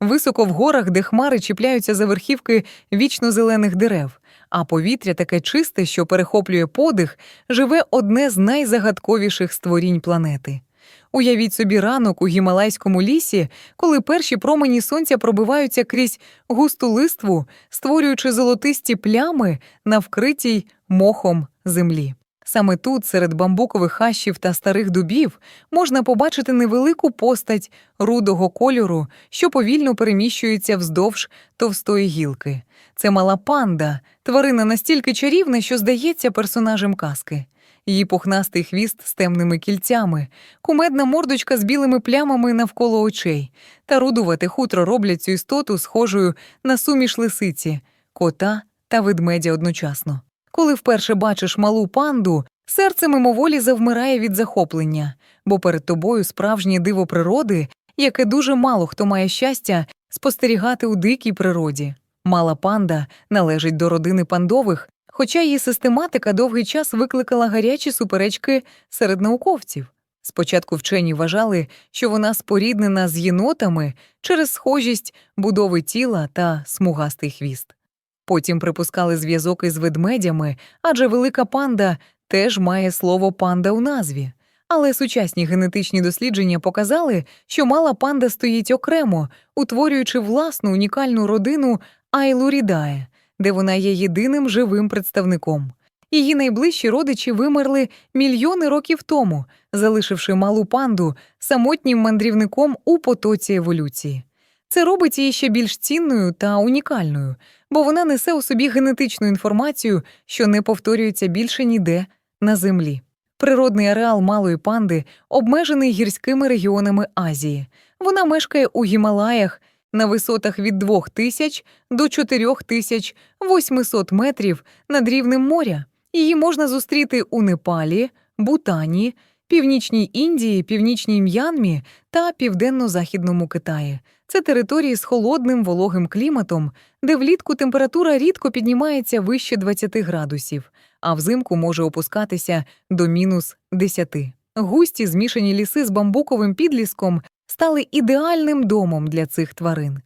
високо в горах, де хмари чіпляються за верхівки вічно зелених дерев, а повітря таке чисте, що перехоплює подих, живе одне з найзагадковіших створінь планети. Уявіть собі ранок у гімалайському лісі, коли перші промені сонця пробиваються крізь густу листву, створюючи золотисті плями на вкритій мохом землі. Саме тут, серед бамбукових хащів та старих дубів, можна побачити невелику постать рудого кольору, що повільно переміщується вздовж товстої гілки. Це мала панда, тварина настільки чарівна, що здається персонажем казки. Її пухнастий хвіст з темними кільцями, кумедна мордочка з білими плямами навколо очей та рудувате хутро роблять цю істоту схожою на суміш лисиці, кота та ведмедя одночасно. Коли вперше бачиш малу панду, серце мимоволі завмирає від захоплення, бо перед тобою справжнє диво природи, яке дуже мало хто має щастя спостерігати у дикій природі. Мала панда належить до родини пандових, хоча її систематика довгий час викликала гарячі суперечки серед науковців. Спочатку вчені вважали, що вона споріднена з єнотами через схожість будови тіла та смугастий хвіст. Потім припускали зв'язок із ведмедями, адже велика панда теж має слово панда у назві. Але сучасні генетичні дослідження показали, що мала панда стоїть окремо, утворюючи власну унікальну родину Айлурідає, де вона є єдиним живим представником. Її найближчі родичі вимерли мільйони років тому, залишивши малу панду самотнім мандрівником у потоці еволюції. Це робить її ще більш цінною та унікальною, бо вона несе у собі генетичну інформацію, що не повторюється більше ніде на землі. Природний ареал малої панди обмежений гірськими регіонами Азії. Вона мешкає у Гімалаях на висотах від 2000 до 4800 метрів над рівнем моря. Її можна зустріти у Непалі, Бутані, Північній Індії, Північній М'янмі та Південно-Західному Китаї. Це території з холодним вологим кліматом, де влітку температура рідко піднімається вище 20 градусів, а взимку може опускатися до мінус 10. Густі змішані ліси з бамбуковим підліском стали ідеальним домом для цих тварин.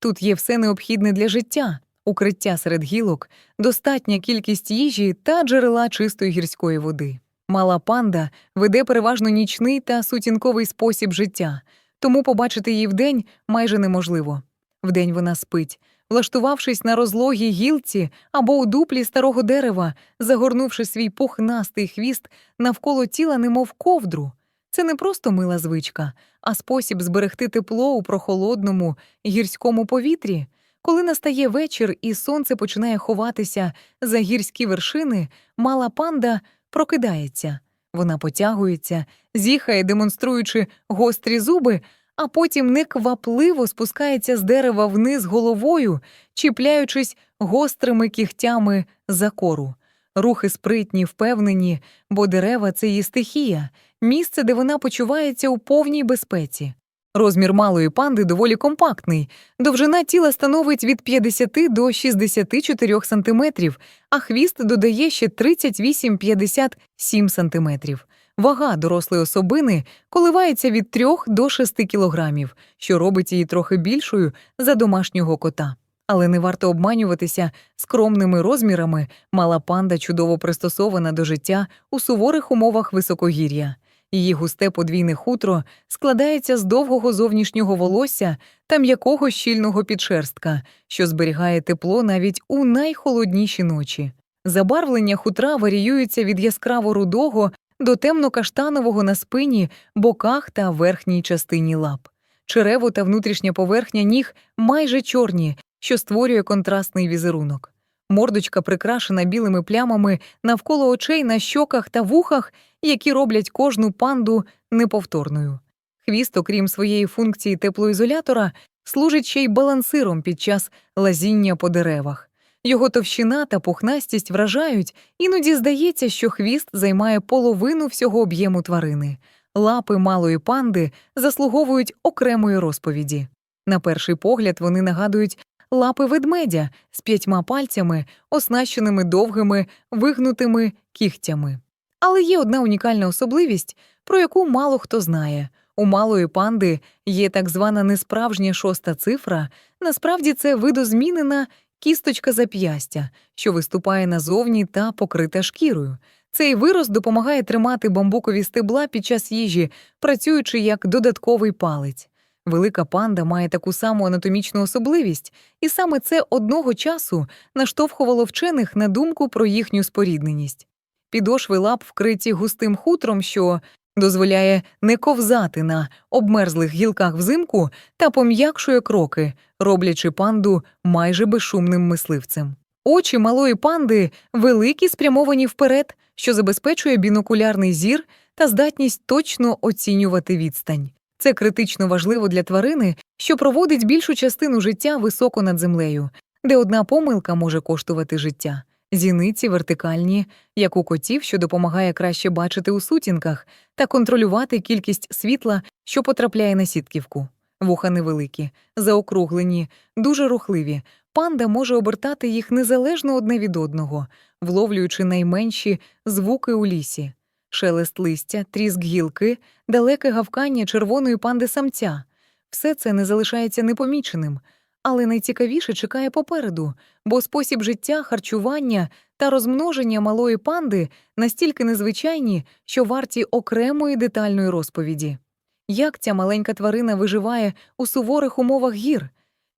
Тут є все необхідне для життя, укриття серед гілок, достатня кількість їжі та джерела чистої гірської води. Мала панда веде переважно нічний та сутінковий спосіб життя, тому побачити її вдень майже неможливо. Вдень вона спить, влаштувавшись на розлогій гілці або у дуплі старого дерева, загорнувши свій пухнастий хвіст навколо тіла, немов ковдру. Це не просто мила звичка, а спосіб зберегти тепло у прохолодному гірському повітрі. Коли настає вечір і сонце починає ховатися за гірські вершини, мала панда прокидається. Вона потягується, зіхає, демонструючи гострі зуби, а потім неквапливо спускається з дерева вниз головою, чіпляючись гострими кігтями за кору. Рухи спритні, впевнені, бо дерева це її стихія, місце, де вона почувається у повній безпеці. Розмір малої панди доволі компактний. Довжина тіла становить від 50 до 64 см, а хвіст додає ще 38-57 см. Вага дорослої особини коливається від 3 до 6 кілограмів, що робить її трохи більшою за домашнього кота. Але не варто обманюватися скромними розмірами. Мала панда чудово пристосована до життя у суворих умовах високогір'я. Її густе подвійне хутро складається з довгого зовнішнього волосся та м'якого щільного підшерстка, що зберігає тепло навіть у найхолодніші ночі. Забарвлення хутра варіюється від яскраво рудого до темно-каштанового на спині, боках та верхній частині лап. Черево та внутрішня поверхня ніг майже чорні, що створює контрастний візерунок. Мордочка прикрашена білими плямами навколо очей на щоках та вухах, які роблять кожну панду неповторною. Хвіст, окрім своєї функції теплоізолятора, служить ще й балансиром під час лазіння по деревах. Його товщина та пухнастість вражають, іноді здається, що хвіст займає половину всього об'єму тварини. Лапи малої панди заслуговують окремої розповіді. На перший погляд вони нагадують лапи ведмедя з п'ятьма пальцями, оснащеними довгими вигнутими кігтями. Але є одна унікальна особливість, про яку мало хто знає. У малої панди є так звана несправжня шоста цифра, насправді це видозмінена кісточка зап'ястя, що виступає назовні та покрита шкірою. Цей вирос допомагає тримати бамбукові стебла під час їжі, працюючи як додатковий палець. Велика панда має таку саму анатомічну особливість, і саме це одного часу наштовхувало вчених на думку про їхню спорідненість. Підошви лап вкриті густим хутром, що дозволяє не ковзати на обмерзлих гілках взимку та пом'якшує кроки, роблячи панду майже безшумним мисливцем. Очі малої панди великі, спрямовані вперед, що забезпечує бінокулярний зір та здатність точно оцінювати відстань. Це критично важливо для тварини, що проводить більшу частину життя високо над землею, де одна помилка може коштувати життя. Зіниці вертикальні, як у котів, що допомагає краще бачити у сутінках та контролювати кількість світла, що потрапляє на сітківку. Вуха невеликі, заокруглені, дуже рухливі. Панда може обертати їх незалежно одне від одного, вловлюючи найменші звуки у лісі шелест листя, тріск гілки, далеке гавкання червоної панди самця. Все це не залишається непоміченим, але найцікавіше чекає попереду, бо спосіб життя, харчування та розмноження малої панди настільки незвичайні, що варті окремої детальної розповіді. Як ця маленька тварина виживає у суворих умовах гір?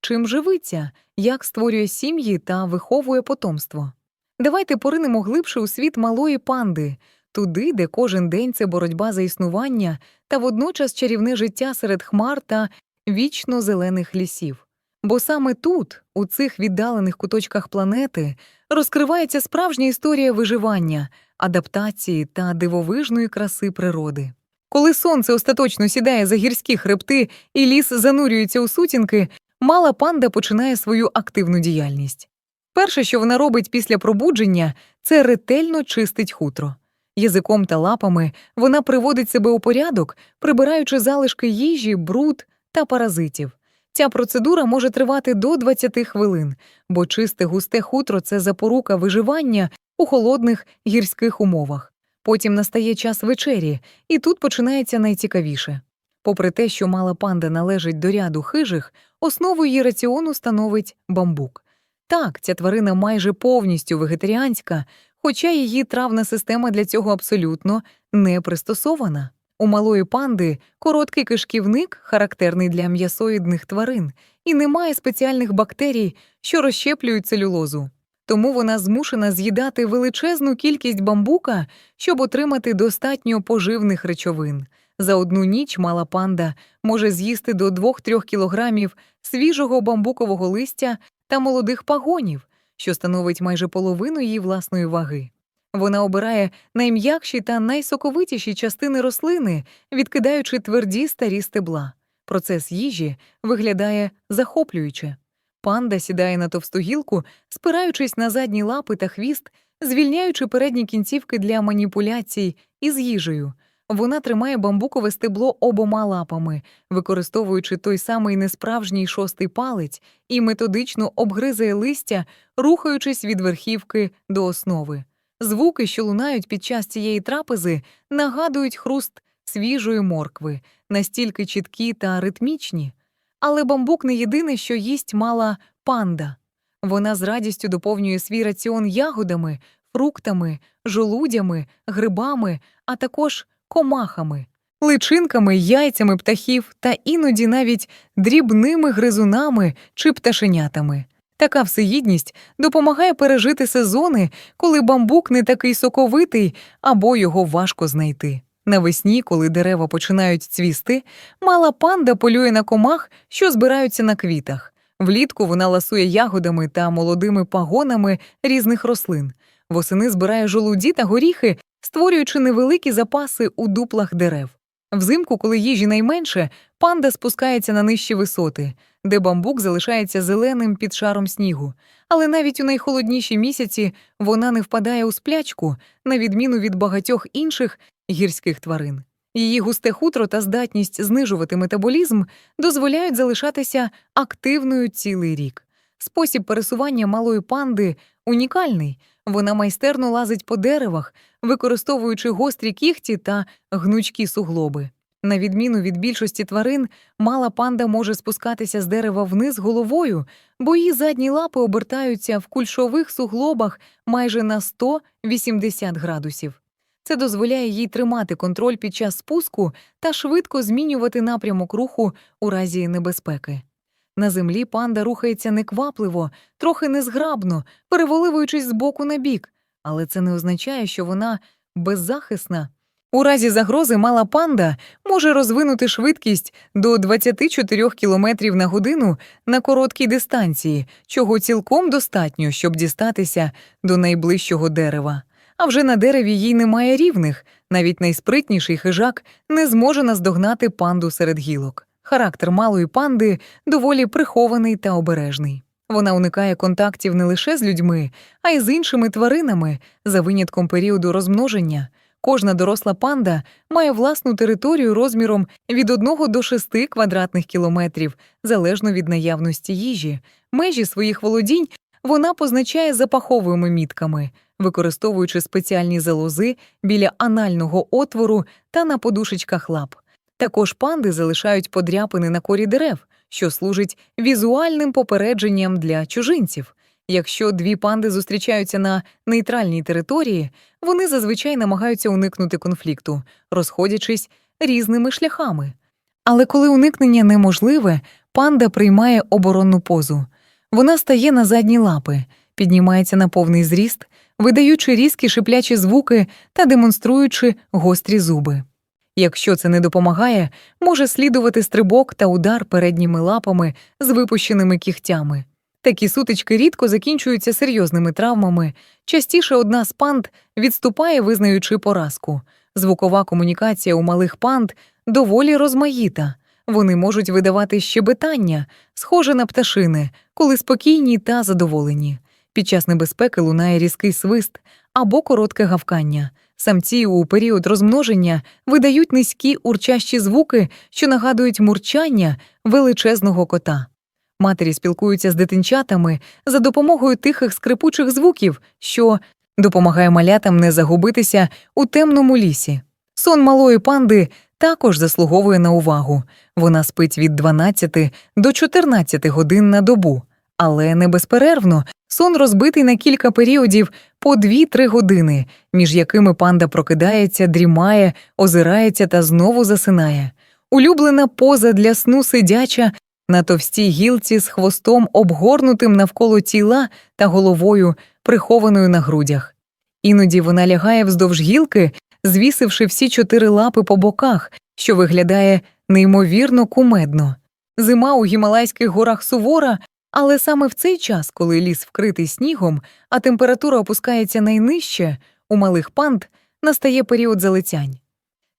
Чим живиться, як створює сім'ї та виховує потомство? Давайте поринемо глибше у світ малої панди, туди, де кожен день це боротьба за існування та водночас чарівне життя серед хмар та вічно зелених лісів. Бо саме тут, у цих віддалених куточках планети, розкривається справжня історія виживання, адаптації та дивовижної краси природи. Коли сонце остаточно сідає за гірські хребти і ліс занурюється у сутінки, мала панда починає свою активну діяльність. Перше, що вона робить після пробудження, це ретельно чистить хутро. Язиком та лапами вона приводить себе у порядок, прибираючи залишки їжі, бруд та паразитів. Ця процедура може тривати до 20 хвилин, бо чисте густе хутро це запорука виживання у холодних гірських умовах. Потім настає час вечері, і тут починається найцікавіше. Попри те, що мала панда належить до ряду хижих, основу її раціону становить бамбук. Так, ця тварина майже повністю вегетаріанська, хоча її травна система для цього абсолютно не пристосована. У малої панди короткий кишківник, характерний для м'ясоїдних тварин, і немає спеціальних бактерій, що розщеплюють целюлозу. Тому вона змушена з'їдати величезну кількість бамбука, щоб отримати достатньо поживних речовин. За одну ніч мала панда може з'їсти до 2-3 кілограмів свіжого бамбукового листя та молодих пагонів, що становить майже половину її власної ваги. Вона обирає найм'якші та найсоковитіші частини рослини, відкидаючи тверді старі стебла. Процес їжі виглядає захоплююче. Панда сідає на товсту гілку, спираючись на задні лапи та хвіст, звільняючи передні кінцівки для маніпуляцій із їжею. Вона тримає бамбукове стебло обома лапами, використовуючи той самий несправжній шостий палець і методично обгризає листя, рухаючись від верхівки до основи. Звуки, що лунають під час цієї трапези, нагадують хруст свіжої моркви, настільки чіткі та ритмічні. Але бамбук не єдине, що їсть мала панда. Вона з радістю доповнює свій раціон ягодами, фруктами, жолудями, грибами, а також комахами, личинками, яйцями птахів та іноді навіть дрібними гризунами чи пташенятами. Така всеїдність допомагає пережити сезони, коли бамбук не такий соковитий або його важко знайти. Навесні, коли дерева починають цвісти, мала панда полює на комах, що збираються на квітах. Влітку вона ласує ягодами та молодими пагонами різних рослин. Восени збирає жолуді та горіхи, створюючи невеликі запаси у дуплах дерев. Взимку, коли їжі найменше, панда спускається на нижчі висоти, де бамбук залишається зеленим під шаром снігу. Але навіть у найхолодніші місяці вона не впадає у сплячку, на відміну від багатьох інших гірських тварин. Її густе хутро та здатність знижувати метаболізм дозволяють залишатися активною цілий рік. Спосіб пересування малої панди унікальний. Вона майстерно лазить по деревах, використовуючи гострі кіхті та гнучкі суглоби. На відміну від більшості тварин, мала панда може спускатися з дерева вниз головою, бо її задні лапи обертаються в кульшових суглобах майже на 180 градусів. Це дозволяє їй тримати контроль під час спуску та швидко змінювати напрямок руху у разі небезпеки. На землі панда рухається неквапливо, трохи незграбно, переволивуючись з боку на бік, але це не означає, що вона беззахисна. У разі загрози мала панда може розвинути швидкість до 24 км на годину на короткій дистанції, чого цілком достатньо, щоб дістатися до найближчого дерева. А вже на дереві їй немає рівних, навіть найспритніший хижак не зможе наздогнати панду серед гілок. Характер малої панди доволі прихований та обережний. Вона уникає контактів не лише з людьми, а й з іншими тваринами за винятком періоду розмноження. Кожна доросла панда має власну територію розміром від 1 до 6 квадратних кілометрів, залежно від наявності їжі. Межі своїх володінь вона позначає запаховими мітками, використовуючи спеціальні залози біля анального отвору та на подушечках лап. Також панди залишають подряпини на корі дерев, що служить візуальним попередженням для чужинців. Якщо дві панди зустрічаються на нейтральній території, вони зазвичай намагаються уникнути конфлікту, розходячись різними шляхами. Але коли уникнення неможливе, панда приймає оборонну позу. Вона стає на задні лапи, піднімається на повний зріст, видаючи різкі шиплячі звуки та демонструючи гострі зуби. Якщо це не допомагає, може слідувати стрибок та удар передніми лапами з випущеними кігтями. Такі сутички рідко закінчуються серйозними травмами. Частіше одна з панд відступає, визнаючи поразку. Звукова комунікація у малих панд доволі розмаїта. Вони можуть видавати щебетання, схоже на пташини, коли спокійні та задоволені. Під час небезпеки лунає різкий свист або коротке гавкання. Самці у період розмноження видають низькі урчащі звуки, що нагадують мурчання величезного кота. Матері спілкуються з дитинчатами за допомогою тихих скрипучих звуків, що допомагає малятам не загубитися у темному лісі. Сон малої панди також заслуговує на увагу. Вона спить від 12 до 14 годин на добу, але не безперервно. Сон розбитий на кілька періодів по 2-3 години, між якими панда прокидається, дрімає, озирається та знову засинає. Улюблена поза для сну сидяча на товстій гілці з хвостом обгорнутим навколо тіла та головою, прихованою на грудях. Іноді вона лягає вздовж гілки, звісивши всі чотири лапи по боках, що виглядає неймовірно кумедно. Зима у Гімалайських горах сувора, але саме в цей час, коли ліс вкритий снігом, а температура опускається найнижче, у малих панд настає період залицянь.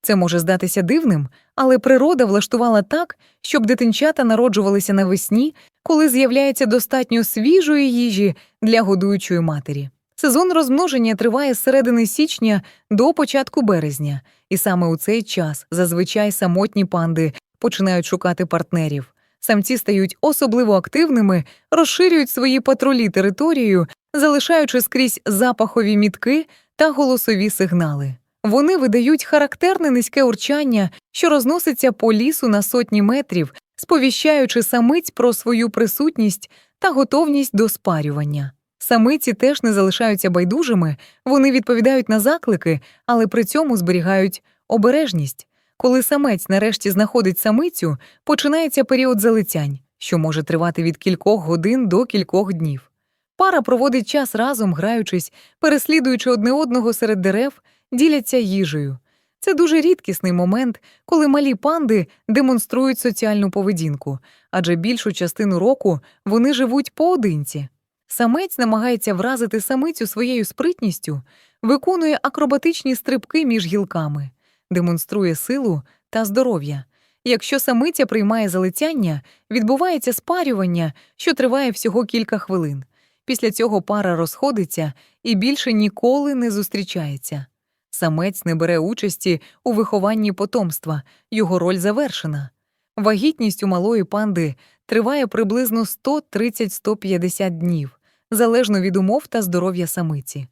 Це може здатися дивним, але природа влаштувала так, щоб дитинчата народжувалися навесні, коли з'являється достатньо свіжої їжі для годуючої матері. Сезон розмноження триває з середини січня до початку березня, і саме у цей час зазвичай самотні панди починають шукати партнерів. Самці стають особливо активними, розширюють свої патрулі територією, залишаючи скрізь запахові мітки та голосові сигнали. Вони видають характерне низьке урчання, що розноситься по лісу на сотні метрів, сповіщаючи самиць про свою присутність та готовність до спарювання. Самиці теж не залишаються байдужими, вони відповідають на заклики, але при цьому зберігають обережність. Коли самець нарешті знаходить самицю, починається період залицянь, що може тривати від кількох годин до кількох днів. Пара проводить час разом, граючись, переслідуючи одне одного серед дерев, діляться їжею. Це дуже рідкісний момент, коли малі панди демонструють соціальну поведінку, адже більшу частину року вони живуть поодинці. Самець намагається вразити самицю своєю спритністю, виконує акробатичні стрибки між гілками, демонструє силу та здоров'я. Якщо самиця приймає залицяння, відбувається спарювання, що триває всього кілька хвилин. Після цього пара розходиться і більше ніколи не зустрічається. Самець не бере участі у вихованні потомства, його роль завершена. Вагітність у малої панди триває приблизно 130-150 днів, залежно від умов та здоров'я самиці.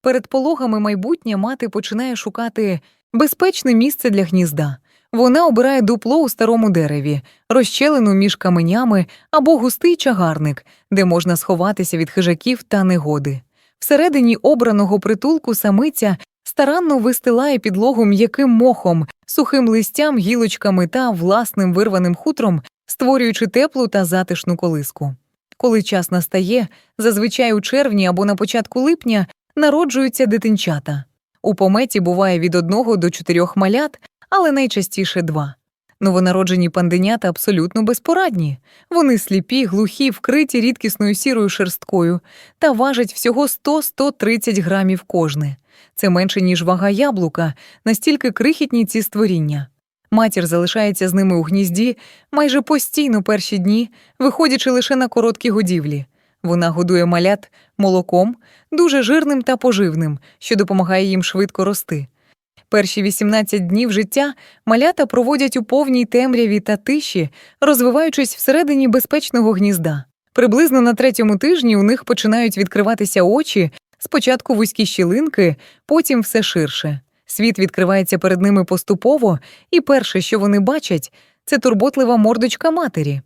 Перед пологами майбутнє мати починає шукати безпечне місце для гнізда. Вона обирає дупло у старому дереві, розщелену між каменями або густий чагарник, де можна сховатися від хижаків та негоди. Всередині обраного притулку самиця старанно вистилає підлогу м'яким мохом, сухим листям, гілочками та власним вирваним хутром, створюючи теплу та затишну колиску. Коли час настає, зазвичай у червні або на початку липня народжуються дитинчата. У пометі буває від одного до чотирьох малят, але найчастіше два. Новонароджені панденята абсолютно безпорадні. Вони сліпі, глухі, вкриті рідкісною сірою шерсткою та важать всього 100-130 грамів кожне. Це менше, ніж вага яблука, настільки крихітні ці створіння. Матір залишається з ними у гнізді майже постійно перші дні, виходячи лише на короткі годівлі. Вона годує малят молоком, дуже жирним та поживним, що допомагає їм швидко рости. Перші 18 днів життя малята проводять у повній темряві та тиші, розвиваючись всередині безпечного гнізда. Приблизно на третьому тижні у них починають відкриватися очі, спочатку вузькі щілинки, потім все ширше. Світ відкривається перед ними поступово, і перше, що вони бачать, це турботлива мордочка матері.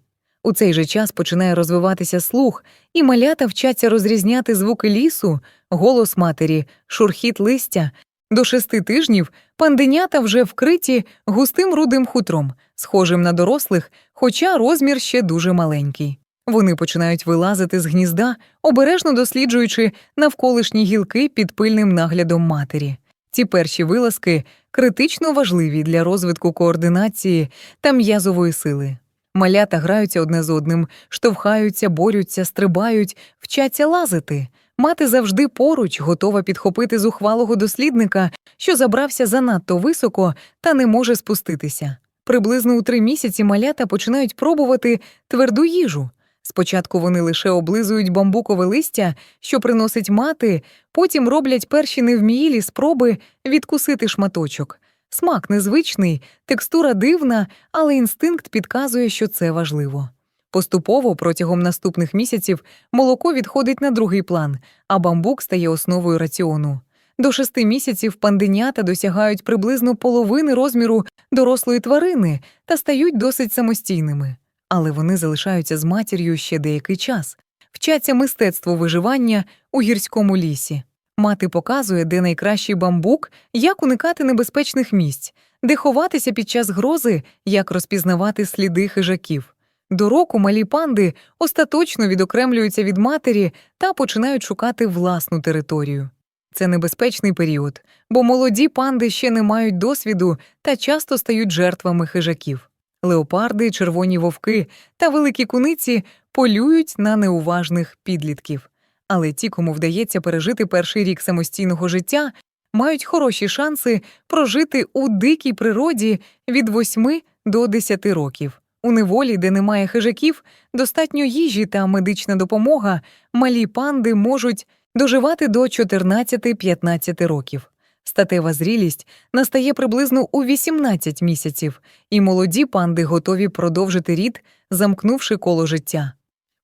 У цей же час починає розвиватися слух, і малята вчаться розрізняти звуки лісу, голос матері, шурхіт листя. До шести тижнів панденята вже вкриті густим рудим хутром, схожим на дорослих, хоча розмір ще дуже маленький. Вони починають вилазити з гнізда, обережно досліджуючи навколишні гілки під пильним наглядом матері. Ці перші вилазки критично важливі для розвитку координації та м'язової сили. Малята граються одне з одним, штовхаються, борються, стрибають, вчаться лазити. Мати завжди поруч, готова підхопити зухвалого дослідника, що забрався занадто високо та не може спуститися. Приблизно у три місяці малята починають пробувати тверду їжу. Спочатку вони лише облизують бамбукове листя, що приносить мати, потім роблять перші невмілі спроби відкусити шматочок. Смак незвичний, текстура дивна, але інстинкт підказує, що це важливо. Поступово протягом наступних місяців молоко відходить на другий план, а бамбук стає основою раціону. До шести місяців панденята досягають приблизно половини розміру дорослої тварини та стають досить самостійними. Але вони залишаються з матір'ю ще деякий час, вчаться мистецтву виживання у гірському лісі. Мати показує, де найкращий бамбук, як уникати небезпечних місць, де ховатися під час грози, як розпізнавати сліди хижаків. До року малі панди остаточно відокремлюються від матері та починають шукати власну територію. Це небезпечний період, бо молоді панди ще не мають досвіду та часто стають жертвами хижаків. Леопарди, червоні вовки та великі куниці полюють на неуважних підлітків. Але ті, кому вдається пережити перший рік самостійного життя, мають хороші шанси прожити у дикій природі від 8 до 10 років. У неволі, де немає хижаків, достатньо їжі та медична допомога, малі панди можуть доживати до 14-15 років. Статева зрілість настає приблизно у 18 місяців, і молоді панди готові продовжити рід, замкнувши коло життя.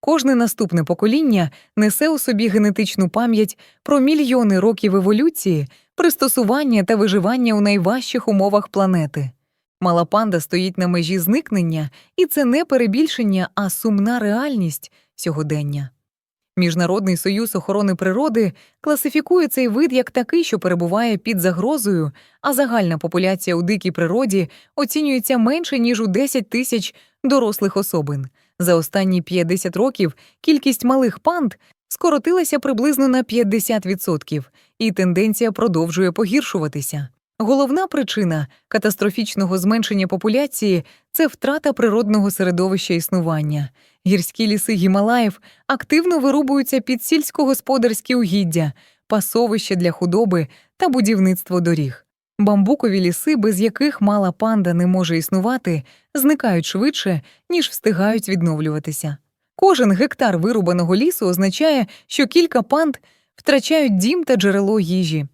Кожне наступне покоління несе у собі генетичну пам'ять про мільйони років еволюції, пристосування та виживання у найважчих умовах планети. Мала панда стоїть на межі зникнення, і це не перебільшення, а сумна реальність сьогодення. Міжнародний союз охорони природи класифікує цей вид як такий, що перебуває під загрозою, а загальна популяція у дикій природі оцінюється менше ніж у 10 тисяч дорослих особин. За останні 50 років кількість малих панд скоротилася приблизно на 50%, і тенденція продовжує погіршуватися. Головна причина катастрофічного зменшення популяції це втрата природного середовища існування. Гірські ліси Гімалаїв активно вирубуються під сільськогосподарські угіддя, пасовище для худоби та будівництво доріг. Бамбукові ліси, без яких мала панда не може існувати, зникають швидше, ніж встигають відновлюватися. Кожен гектар вирубаного лісу означає, що кілька панд втрачають дім та джерело їжі.